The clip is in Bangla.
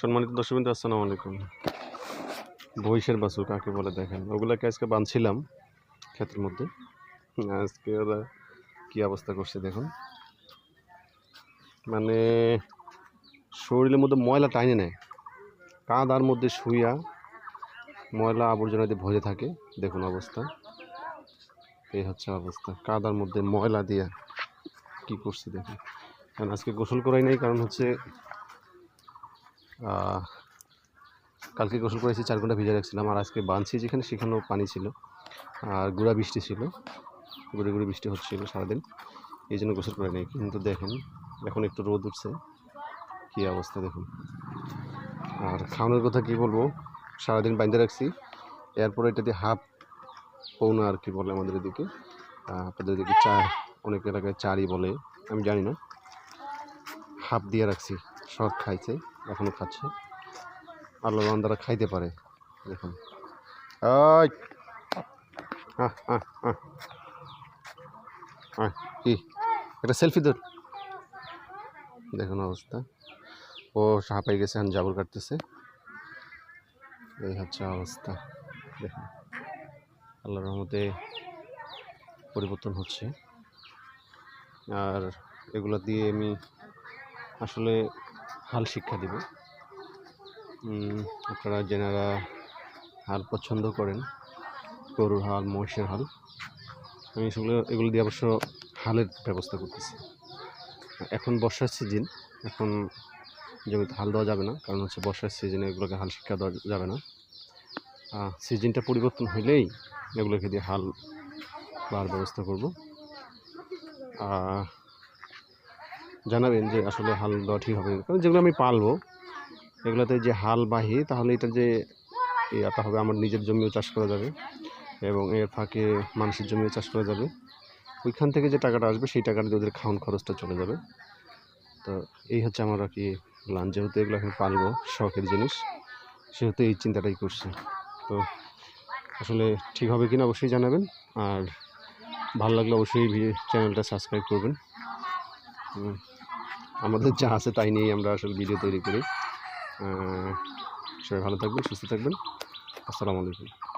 সম্মানিত দর্শকবৃন্দ, আসসালামু আলাইকুম। বহিষের বাছুর কাকে বলে দেখেন? ওগুলাকে আজকে বাঁধছিলাম ক্ষেতের মধ্যে। আজকে ওরা কী অবস্থা করছে দেখুন। মানে শরীরের মধ্যে ময়লা টাইনে নেয়। কাদার মধ্যে শুইয়া ময়লা আবর্জনা দিয়ে ভরে থাকে। দেখুন অবস্থা। এই হচ্ছে অবস্থা। কাদার মধ্যে ময়লা দিয়া কি করছে দেখুন। কারণ আজকে গোসল করাই নাই, কারণ হচ্ছে কালকে গোসল করেছি, চার ঘণ্টা ভিজে রাখছিলাম। আর আজকে বাঁধছি যেখানে, সেখানেও পানি ছিল। আর গুঁড়া বৃষ্টি ছিল। গুঁড়ি গুঁড়ি বৃষ্টি হচ্ছিল সারাদিন। এই জন্য গোসল করে নেই। কিন্তু দেখেন, এখন একটু রোদ উঠছে। কী অবস্থা দেখুন। আর খাওয়ানোর কথা কি বলব? সারাদিন বাইন্দে রাখছি। এরপরে এটা দিয়ে হাফ পৌনা আর কি বলে আমাদের এদিকে। আপনাদের এদিকে চা, অনেক এলাকায় চারই বলে। আমি জানি না। হাফ দিয়ে রাখছি। সব খাইছে। এখনও খাচ্ছে। আল্লাহ বান্দারা খাইতে পারে। দেখুন। কি? একটা সেলফি ধর। দেখুন অবস্থা। ও হাঁপাই গেছে, এখন জাবর কাটতেছে। এই হচ্ছে অবস্থা। দেখুন। আল্লাহর রহমতে পরিবর্তন হচ্ছে। আর এগুলো দিয়ে আমি আসলে হাল শিক্ষা দিব। আপনারা যেনারা হাল পছন্দ করেন, গরুর হাল, মহিষের হাল, আমি সেগুলো এগুলো দিয়ে অবশ্য হালের ব্যবস্থা করতেছি। এখন বর্ষার সিজন, এখন জমিতে হাল দেওয়া যাবে না, কারণ হচ্ছে বর্ষার সিজনে এগুলোকে হাল শিক্ষা দেওয়া যাবে না। সিজনটা পরিবর্তন হইলেই এগুলোকে দিয়ে হাল বার ব্যবস্থা করব। জানাবেন যে আসলে হাল দেওয়া ঠিক হবে কারণ যেগুলো আমি পালবো, এগুলোতে যে হাল বাহি, তাহলে এটা যে ইয়াটা হবে, আমার নিজের জমিও চাষ করা যাবে এবং এর ফাঁকে মানুষের জমিও চাষ করা যাবে। ওইখান থেকে যে টাকাটা আসবে, সেই টাকাটা ওদের খাওয়ান খরচটা চলে যাবে। তো এই হচ্ছে আমার আর কি প্ল্যান যেহেতু এগুলো আমি পালবো, শখের জিনিস, সেহেতু এই চিন্তাটাই করছি। তো আসলে ঠিক হবে কিনা অবশ্যই জানাবেন, আর ভালো লাগলে অবশ্যই চ্যানেলটা সাবস্ক্রাইব করবেন। আমাদের যা আছে তাই নিয়েই আমরা আসলে ভিডিও তৈরি করি। সবাই ভালো থাকবেন, সুস্থ থাকবেন। আসসালামু আলাইকুম।